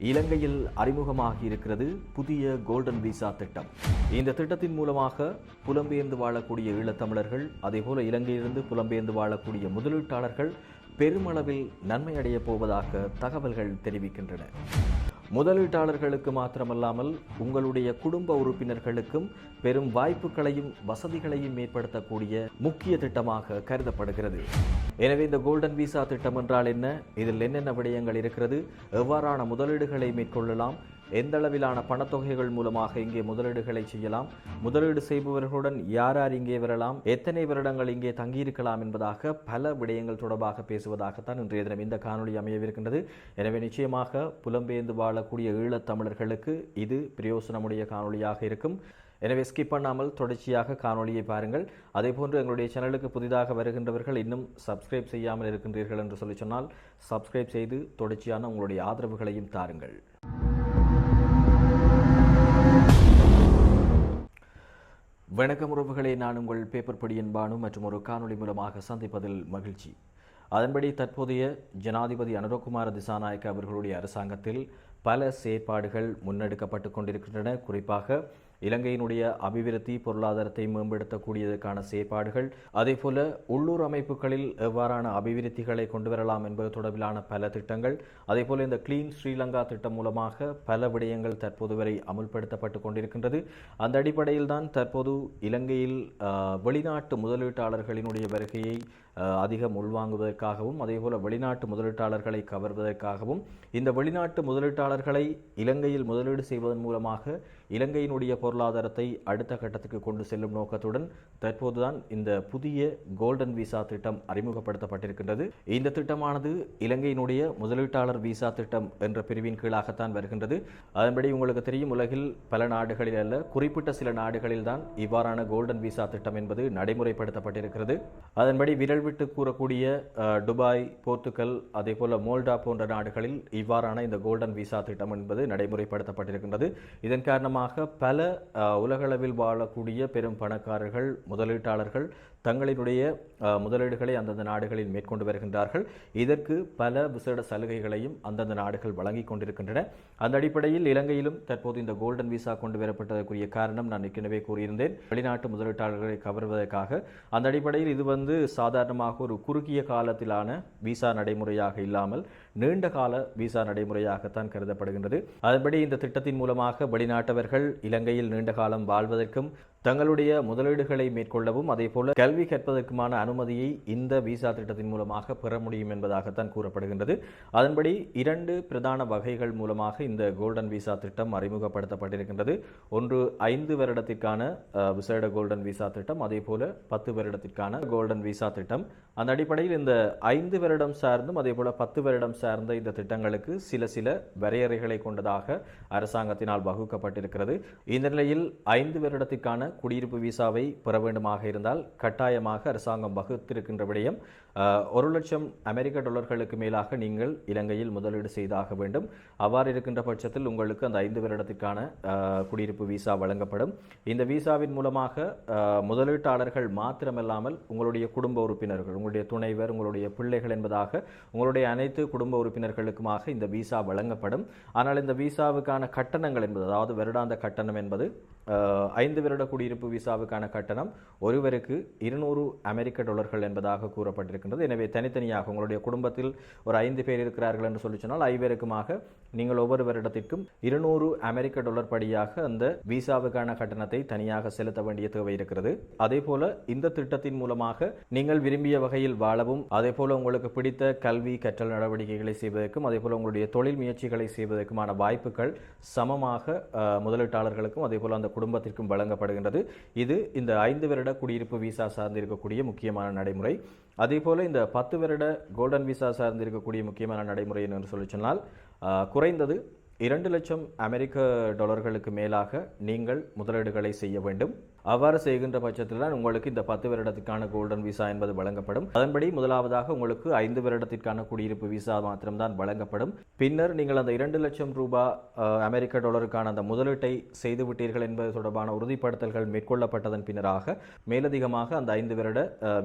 இலங்கையில் அறிமுகமாகி இருக்கிறது புதிய கோல்டன் விசா திட்டம். இந்த திட்டத்தின் மூலமாக புலம்பெயர்ந்து வாழக்கூடிய ஈழத்தமிழர்கள் அதேபோல இலங்கையிலிருந்து புலம்பெயர்ந்து வாழக்கூடிய முதலீட்டாளர்கள் பெருமளவில் நன்மை அடையப் போவதாக தகவல்கள் தெரிவிக்கின்றன. முதலீட்டாளர்களுக்கு மாத்திரமல்லாமல் உங்களுடைய குடும்ப உறுப்பினர்களுக்கும் பெரும் வாய்ப்புகளையும் வசதிகளையும் ஏற்படுத்தக்கூடிய முக்கிய திட்டமாக கருதப்படுகிறது. எனவே இந்த கோல்டன் விசா திட்டம் என்றால் என்ன? இதில் என்னென்ன விடயங்கள் இருக்கிறது? எவ்வாறான முதலீடுகளை மேற்கொள்ளலாம்? எந்த அளவிலான பணத்தொகைகள் மூலமாக இங்கே முதலீடுகளை செய்யலாம்? முதலீடு செய்பவர்களுடன் யார் யார் இங்கே வரலாம்? எத்தனை வருடங்கள் இங்கே தங்கியிருக்கலாம் என்பதாக பல விடயங்கள் தொடர்பாக பேசுவதாகத்தான் இன்றைய தினம் இந்த காணொலி அமையவிருக்கின்றது. எனவே நிச்சயமாக புலம்பெயர்ந்து வாழக்கூடிய ஈழத்தமிழர்களுக்கு இது பிரயோசனமுடைய காணொளியாக இருக்கும். எனவே ஸ்கிப் பண்ணாமல் தொடர்ச்சியாக காணொலியை பாருங்கள். அதே போன்று எங்களுடைய சேனலுக்கு புதிதாக வருகின்றவர்கள் இன்னும் சப்ஸ்கிரைப் செய்யாமல் இருக்கின்றீர்கள் என்று சொல்லி சொன்னால் சப்ஸ்கிரைப் செய்து தொடர்ச்சியான உங்களுடைய ஆதரவுகளையும் தாருங்கள். வணக்கம் உறவுகளை நான் உங்கள் பேப்பர் படியின் பானு மற்றும் ஒரு காணொளி மூலமாக சந்திப்பதில் மகிழ்ச்சி. அதன்படி தற்போதைய ஜனாதிபதி அனுரகுமார திசாநாயக்க அவர்களுடைய அரசாங்கத்தில் பல செயற்பாடுகள் முன்னெடுக்கப்பட்டு கொண்டிருக்கின்றன. குறிப்பாக இலங்கையினுடைய அபிவிருத்தி பொருளாதாரத்தை மேம்படுத்தக்கூடியதற்கான செயற்பாடுகள் அதேபோல உள்ளூர் அமைப்புகளில் எவ்வாறான அபிவிருத்திகளை கொண்டு வரலாம் என்பது தொடர்பிலான பல திட்டங்கள் அதேபோல இந்த கிளீன் ஸ்ரீலங்கா திட்டம் மூலமாக பல விடயங்கள் தற்போது வரை அமுல்படுத்தப்பட்டு கொண்டிருக்கின்றது. அந்த அடிப்படையில் தான் தற்போது இலங்கையில் வெளிநாட்டு முதலீட்டாளர்களினுடைய வருகையை அதிகம் உள்வாங்குவதற்காகவும் அதேபோல வெளிநாட்டு முதலீட்டாளர்களை கவர்வதற்காகவும் இந்த வெளிநாட்டு முதலீட்டாளர்களை இலங்கையில் முதலீடு செய்வதன் மூலமாக இலங்கையினுடைய பொருளாதாரத்தை அடுத்த கட்டத்துக்கு கொண்டு செல்லும் நோக்கத்துடன் தற்போதுதான் இந்த புதிய கோல்டன் விசா திட்டம் அறிமுகப்படுத்தப்பட்டிருக்கின்றது. இந்த திட்டமானது இலங்கையினுடைய முதலீட்டாளர் விசா திட்டம் என்ற பிரிவின் கீழாகத்தான் வருகின்றது. அதன்படி உங்களுக்கு தெரியும் உலகில் பல நாடுகளில் அல்ல குறிப்பிட்ட சில நாடுகளில் தான் இவ்வாறான கோல்டன் விசா திட்டம் என்பது நடைமுறைப்படுத்தப்பட்டிருக்கிறது. அதன்படி விரல் விட்டு கூறக்கூடிய துபாய் போர்த்துகல் அதே போல மோல்டா போன்ற நாடுகளில் இவ்வாறான இந்த கோல்டன் விசா திட்டம் என்பது நடைமுறைப்படுத்தப்பட்டிருக்கின்றது. இதன் காரணமாக பல உலகளவில் வாழக்கூடிய பெரும் பணக்காரர்கள் முதலீட்டாளர்கள் தங்களினுடைய முதலீடுகளை அந்தந்த நாடுகளில் மேற்கொண்டு வருகின்றார்கள். இதற்கு பல விசேட சலுகைகளையும் அந்தந்த நாடுகள் வழங்கிக் கொண்டிருக்கின்றன. அந்த அடிப்படையில் இலங்கையிலும் தற்போது இந்த கோல்டன் விசா கொண்டு வரப்பட்டதற்குரிய காரணம் நான் ஏற்கனவே கூறியிருந்தேன். வெளிநாட்டு முதலீட்டாளர்களை கவர்வதற்காக. அந்த அடிப்படையில் இது வந்து சாதாரணமாக ஒரு குறுகிய காலத்திலான விசா நடைமுறையாக இல்லாமல் நீண்ட கால விசா நடைமுறையாகத்தான் கருதப்படுகின்றது. அதன்படி இந்த திட்டத்தின் மூலமாக வெளிநாட்டவர்கள் இலங்கையில் நீண்ட காலம் வாழ்வதற்கும் தங்களுடைய முதலீடுகளை மேற்கொள்ளவும் அதேபோல கல்வி கற்பதற்குமான அனுமதியை இந்த விசா திட்டத்தின் மூலமாக பெற முடியும் என்பதாகத்தான் கூறப்படுகின்றது. அதன்படி இரண்டு பிரதான வகைகள் மூலமாக இந்த கோல்டன் விசா திட்டம் அறிமுகப்படுத்தப்பட்டிருக்கின்றது. ஒன்று ஐந்து வருடத்திற்கான விசேட கோல்டன் விசா திட்டம் அதேபோல பத்து வருடத்திற்கான கோல்டன் விசா திட்டம். அந்த அடிப்படையில் இந்த ஐந்து வருடம் சார்ந்தும் அதேபோல பத்து வருடம் சார்ந்த இந்த திட்டங்களுக்கு சில சில வரையறைகளை கொண்டதாக அரசாங்கத்தினால் வகுக்கப்பட்டிருக்கிறது. இந்த நிலையில் ஐந்து வருடத்திற்கான குடியிருப்பு விசாவை பெற வேண்டுமாக இருந்தால் கட்டாயமாக அரசாங்கம் வகுத்திருக்கின்ற விடயம் ஒரு லட்சம் அமெரிக்க டாலர்களுக்கு மேலாக நீங்கள் இலங்கையில் முதலீடு செய்தாக வேண்டும். அவ்வாறு இருக்கின்ற பட்சத்தில் உங்களுக்கு அந்த ஐந்து வருடத்திற்கான குடியிருப்பு விசா வழங்கப்படும். இந்த விசாவின் மூலமாக முதலீட்டாளர்கள் மாத்திரமல்லாமல் உங்களுடைய குடும்ப உறுப்பினர்கள் உங்களுடைய துணைவர் உங்களுடைய பிள்ளைகள் என்பதாக உங்களுடைய அனைத்து குடும்ப உறுப்பினர்களுக்குமாக இந்த விசா வழங்கப்படும். ஆனால் இந்த விசாவுக்கான கட்டணங்கள் என்பது அதாவது வருடாந்த கட்டணம் என்பது ஐந்து வருட குடியிருப்பு விசாவுக்கான கட்டணம் ஒருவருக்கு இருநூறு அமெரிக்க டாலர்கள் என்பதாக கூறப்பட்டிருக்கின்றது. எனவே தனித்தனியாக உங்களுடைய குடும்பத்தில் ஒரு ஐந்து பேர் இருக்கிறார்கள் என்று சொல்லி சொன்னால் ஐவருக்குமாக நீங்கள் ஒவ்வொரு வருடத்திற்கும் இருநூறு அமெரிக்க டாலர் படியாக அந்த விசாவுக்கான கட்டணத்தை தனியாக செலுத்த வேண்டிய தேவை இருக்கிறது. அதே போல இந்த திட்டத்தின் மூலமாக நீங்கள் விரும்பிய வகையில் வாழவும் அதே போல உங்களுக்கு பிடித்த கல்வி கற்றல் நடவடிக்கைகளை செய்வதற்கும் அதே போல உங்களுடைய தொழில் முயற்சிகளை செய்வதற்குமான வாய்ப்புகள் சமமாக முதலீட்டாளர்களுக்கும் அதே போல அந்த குடும்பத்திற்கும் வழங்கப்படுகின்றது. இது இந்த ஐந்து வருட குடியிருப்பு விசா சார்ந்து இருக்கக்கூடிய முக்கியமான நடைமுறை. அதே போல இந்த பத்து வருட கோல்டன் விசா சார்ந்து இருக்கக்கூடிய முக்கியமான நடைமுறை என்று சொல்லி சொன்னால் குறைந்தது இரண்டு லட்சம் அமெரிக்க டாலர்களுக்கு மேலாக நீங்கள் முதலீடுகளை செய்ய வேண்டும். அவ்வாறு செய்கின்ற பட்சத்தில் தான் உங்களுக்கு இந்த பத்து வருடத்திற்கான கோல்டன் விசா என்பது வழங்கப்படும். அதன்படி முதலாவதாக உங்களுக்கு ஐந்து வருடத்திற்கான குடியிருப்பு விசா மாத்திரம்தான் வழங்கப்படும். பின்னர் நீங்கள் அந்த இரண்டு லட்சம் ரூபாய் அமெரிக்க டாலருக்கான அந்த முதலீட்டை செய்துவிட்டீர்கள் என்பது தொடர்பான உறுதிப்படுத்தல்கள் மேற்கொள்ளப்பட்டதன் பின்னராக மேலதிகமாக அந்த ஐந்து வருட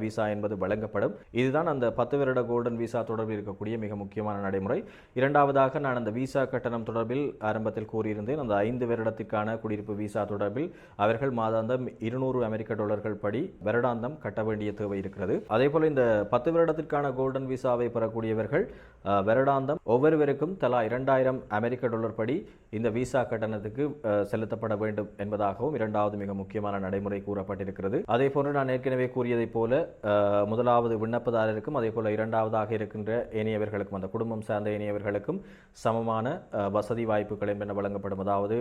விசா என்பது வழங்கப்படும். இதுதான் அந்த பத்து வருட கோல்டன் விசா தொடர்பில் இருக்கக்கூடிய மிக முக்கியமான நடைமுறை. இரண்டாவதாக நான் அந்த விசா கட்டணம் தொடர்பில் ஆரம்பத்தில் கூறியிருந்தேன். அந்த ஐந்து வருடத்திற்கான குடியிருப்பு விசா தொடர்பில் அவர்கள் மாதாந்தம் இருநூறு அமெரிக்க டாலர்கள் படி வருடாந்தம் கட்ட வேண்டிய தேவை இருக்கிறது. அதே போல இந்த பத்து வருடத்திற்கான கோல்டன் விசாவை பெறக்கூடியவர்கள் வருடாந்தம் ஒவ்வொருவருக்கும் தலா இரண்டாயிரம் அமெரிக்க டாலர் படி இந்த விசா கட்டணத்துக்கு செலுத்தப்பட வேண்டும் என்பதாகவும் இரண்டாவது மிக முக்கியமான நடைமுறை கூறப்பட்டிருக்கிறது. அதே போன்று நான் ஏற்கனவே கூறியதைப் போல முதலாவது விண்ணப்பதாரருக்கும் அதே போல இரண்டாவதாக இருக்கின்ற ஏனையவர்களுக்கும் அந்த குடும்பம் சார்ந்த ஏனையவர்களுக்கும் சமமான வசதி வாய்ப்புகள் என்பன வழங்கப்படும். அதாவது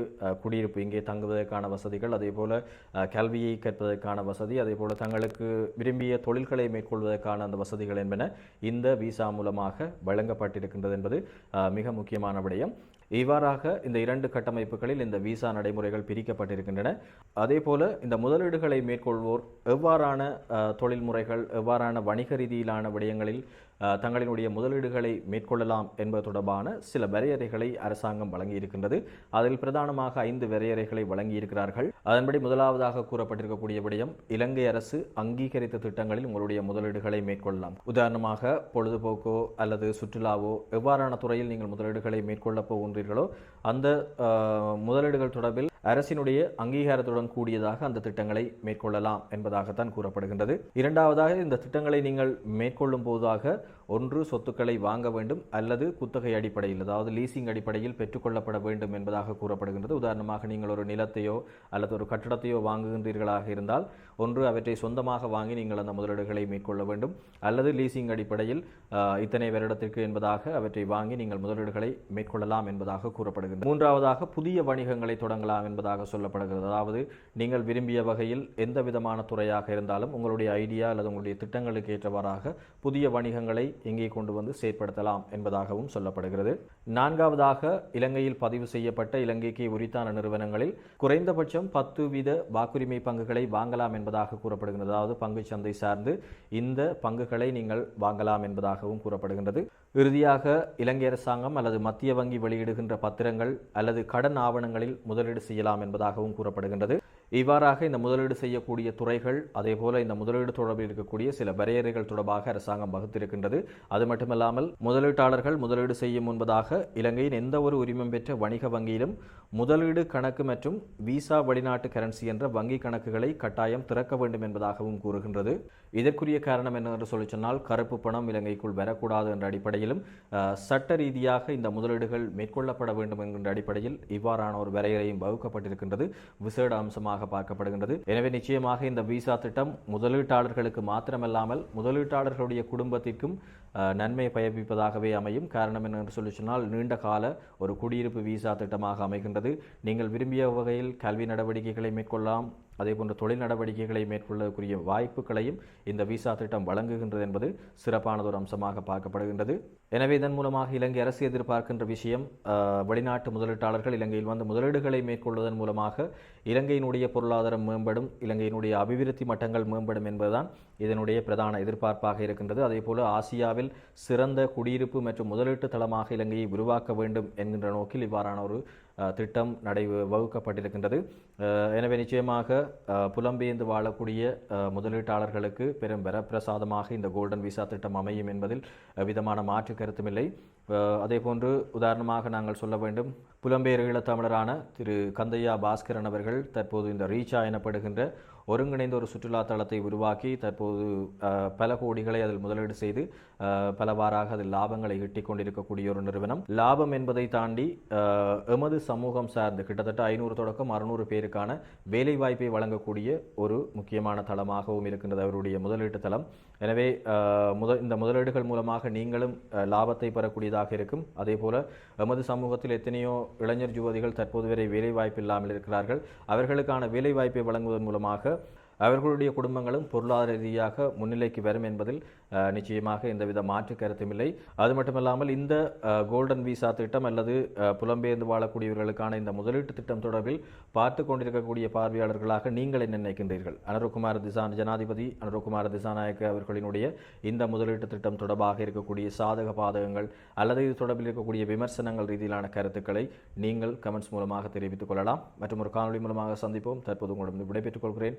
குடியிருப்பு இங்கே தங்குவதற்கான வசதிகள் அதே போல கல்வியை கற்பதற்கான வசதி அதே போல் தங்களுக்கு விரும்பிய தொழில்களை மேற்கொள்வதற்கான அந்த வசதிகள் என்பன இந்த விசா மூலமாக வழங்கப்பட்டிருக்கின்றது என்பது மிக முக்கியமான விடயம். இவ்வாறாக இந்த இரண்டு கட்டமைப்புகளில் இந்த விசா நடைமுறைகள் பிரிக்கப்பட்டிருக்கின்றன. அதே போல இந்த முதலீடுகளை மேற்கொள்வோர் எவ்வாறான தொழில் முறைகள் எவ்வாறான வணிக ரீதியிலான விடயங்களில் தங்களினுடைய முதலீடுகளை மேற்கொள்ளலாம் என்பது தொடர்பான சில வரையறைகளை அரசாங்கம் வழங்கியிருக்கின்றது. அதில் பிரதானமாக ஐந்து வரையறைகளை வழங்கியிருக்கிறார்கள். அதன்படி முதலாவதாக கூறப்பட்டிருக்கக்கூடிய விடயம் இலங்கை அரசு அங்கீகரித்த திட்டங்களில் உங்களுடைய முதலீடுகளை மேற்கொள்ளலாம். உதாரணமாக பொழுதுபோக்கோ அல்லது சுற்றுலாவோ எவ்வாறான துறையில் நீங்கள் முதலீடுகளை மேற்கொள்ளப் போகின்றீர்களோ அந்த முதலீடுகள் தொடர்பில் அரசினுடைய அங்கீகாரத்துடன் கூடியதாக அந்த திட்டங்களை மேற்கொள்ளலாம் என்பதாகத்தான் கூறப்படுகின்றது. இரண்டாவதாக இந்த திட்டங்களை நீங்கள் மேற்கொள்ளும் போதாக ஒன்று சொத்துக்களை வாங்க வேண்டும் அல்லது குத்தகை அடிப்படையில் அதாவது லீசிங் அடிப்படையில் பெற்றுக்கொள்ளப்பட வேண்டும் என்பதாக கூறப்படுகின்றது. உதாரணமாக நீங்கள் ஒரு நிலத்தையோ அல்லது ஒரு கட்டடத்தையோ வாங்குகின்றீர்களாக இருந்தால் ஒன்று அவற்றை சொந்தமாக வாங்கி நீங்கள் அந்த முதலீடுகளை மேற்கொள்ள வேண்டும். அல்லது லீசிங் அடிப்படையில் இத்தனை வருடத்திற்கு என்பதாக அவற்றை வாங்கி நீங்கள் முதலீடுகளை மேற்கொள்ளலாம் என்பதாக கூறப்படுகிறது மூன்றாவதாக புதிய வணிகங்களை தொடங்கலாம் என்பதாக சொல்லப்படுகிறது. அதாவது நீங்கள் விரும்பிய வகையில் எந்த விதமான துறையாக இருந்தாலும் உங்களுடைய ஐடியா அல்லது உங்களுடைய திட்டங்களுக்கு ஏற்றவாறாக புதிய வணிகங்களை இங்கே கொண்டு வந்து செயற்படுத்தலாம் என்பதாகவும் சொல்லப்படுகிறது. நான்காவதாக இலங்கையில் பதிவு செய்யப்பட்ட இலங்கைக்கு உரித்தான நிறுவனங்களில் குறைந்தபட்சம் பத்து வீத வாக்குரிமை பங்குகளை வாங்கலாம் என்பதாக கூறப்படுகின்றது. அதாவது பங்கு சந்தை சார்ந்து இந்த பங்குகளை நீங்கள் வாங்கலாம் என்பதாகவும் கூறப்படுகின்றது. இறுதியாக இலங்கை அரசாங்கம் அல்லது மத்திய வங்கி வெளியிடுகின்ற பத்திரங்கள் அல்லது கடன் ஆவணங்களில் முதலீடு செய்யலாம் என்பதாகவும் கூறப்படுகின்றது. இவ்வாறாக இந்த முதலீடு செய்யக்கூடிய துறைகள் அதே போல இந்த முதலீடு தொடர்பில் இருக்கக்கூடிய சில வரையறைகள் தொடர்பாக அரசாங்கம் வகுத்திருக்கின்றது. அது மட்டுமல்லாமல் முதலீட்டாளர்கள் முதலீடு செய்யும் முன்பதாக இலங்கையின் எந்த ஒரு உரிமம் பெற்ற வணிக வங்கியிலும் முதலீடு கணக்கு மற்றும் விசா வெளிநாட்டு கரன்சி என்ற வங்கி கணக்குகளை கட்டாயம் திறக்க வேண்டும் என்பதாகவும் கூறுகின்றது. இதற்குரிய காரணம் என்னவென்று சொல்லி சொன்னால் கருப்பு பணம் இலங்கைக்குள் வரக்கூடாது என்ற அடிப்படையிலும் சட்ட ரீதியாக இந்த முதலீடுகள் மேற்கொள்ளப்பட வேண்டும் என்கின்ற அடிப்படையில் இவ்வாறான ஒரு வரையறையும் வகுக்கப்பட்டிருக்கின்றது. விசேட அம்சமாக பார்க்கப்படுகின்றது. எனவே நிச்சயமாக இந்த விசா திட்டம் முதலீட்டாளர்களுக்கு மாத்திரமல்லாமல் முதலீட்டாளர்களுடைய குடும்பத்திற்கும் நன்மை பயப்பிப்பதாகவே அமையும். காரணம் என்னென்று சொல்லி சொன்னால் நீண்ட கால ஒரு குடியிருப்பு விசா திட்டமாக அமைகின்றது. நீங்கள் விரும்பிய வகையில் கல்வி நடவடிக்கைகளை மேற்கொள்ளலாம். அதே போன்ற தொழில் நடவடிக்கைகளை மேற்கொள்ளக்கூடிய வாய்ப்புகளையும் இந்த விசா திட்டம் வழங்குகின்றது என்பது சிறப்பானதொரு அம்சமாக பார்க்கப்படுகின்றது. எனவே இதன் மூலமாக இலங்கை அரசு எதிர்பார்க்கின்ற விஷயம் வெளிநாட்டு முதலீட்டாளர்கள் இலங்கையில் வந்து முதலீடுகளை மேற்கொள்வதன் மூலமாக இலங்கையினுடைய பொருளாதாரம் மேம்படும் இலங்கையினுடைய அபிவிருத்தி மட்டங்கள் மேம்படும் என்பதுதான் இதனுடைய பிரதான எதிர்பார்ப்பாக இருக்கின்றது. அதே போல ஆசியாவில் சிறந்த குடியிருப்பு மற்றும் முதலீட்டு தளமாக இலங்கையை உருவாக்க வேண்டும் என்கின்ற நோக்கில் இவ்வாறான ஒரு திட்டம் நடை வகுக்கப்பட்டிருக்கின்றது. எனவே நிச்சயமாக புலம்பெயர்ந்து வாழக்கூடிய முதலீட்டாளர்களுக்கு பெரும் வரப்பிரசாதமாக இந்த கோல்டன் விசா திட்டம் அமையும் என்பதில் விதமான மாற்று கருத்துமில்லை அதே போன்று உதாரணமாக நாங்கள் சொல்ல வேண்டும். புலம்பெயர் ஈழத்தமிழரான திரு கந்தையா பாஸ்கரன் அவர்கள் தற்போது இந்த ரீச்சா எனப்படுகின்ற ஒருங்கிணைந்த ஒரு சுற்றுலா தளத்தை உருவாக்கி தற்போது பல கோடிகளை அதில் முதலீடு செய்து பலவாறாக அதில் லாபங்களை ஈட்டிக் கொண்டிருக்கக்கூடிய ஒரு நிறுவனம். லாபம் என்பதை தாண்டி எமது சமூகம் சார்ந்து கிட்டத்தட்ட ஐநூறு தொடக்கம் அறுநூறு பேருக்கான வேலைவாய்ப்பை வழங்கக்கூடிய ஒரு முக்கியமான தளமாகவும் இருக்கின்றது அவருடைய முதலீட்டு தளம். எனவே அஹ், முத இந்த முதலீடுகள் மூலமாக நீங்களும் லாபத்தை பெறக்கூடியதாக இருக்கும். அதே போல எமது சமூகத்தில் எத்தனையோ இளைஞர் யுவதிகள் தற்போது வரை வேலைவாய்ப்பு இல்லாமல் இருக்கிறார்கள். அவர்களுக்கான வேலை வாய்ப்பை வழங்குவதன் மூலமாக அவர்களுடைய குடும்பங்களும் பொருளாதார ரீதியாக முன்னிலைக்கு வரும் என்பதில் நிச்சயமாக எந்தவித மாற்று கருத்தும் இல்லை. அது மட்டுமல்லாமல் இந்த கோல்டன் விசா திட்டம் அல்லது புலம்பெயர்ந்து வாழக்கூடியவர்களுக்கான இந்த முதலீட்டு திட்டம் தொடர்பில் பார்த்து கொண்டிருக்கக்கூடிய பார்வையாளர்களாக நீங்கள் என்ன நினைக்கின்றீர்கள்? அனுரகுமார் திசான் ஜனாதிபதி அனுரகுமார் திசாநாயக்க அவர்களினுடைய இந்த முதலீட்டு திட்டம் தொடர்பாக இருக்கக்கூடிய சாதக பாதகங்கள் அல்லது இது தொடர்பில் இருக்கக்கூடிய விமர்சனங்கள் ரீதியிலான கருத்துக்களை நீங்கள் கமெண்ட்ஸ் மூலமாக தெரிவித்துக் கொள்ளலாம். மற்றும் ஒரு காணொளி மூலமாக சந்திப்போம். தற்போது உங்களிடம் விடைபெற்றுக் கொள்கிறேன்.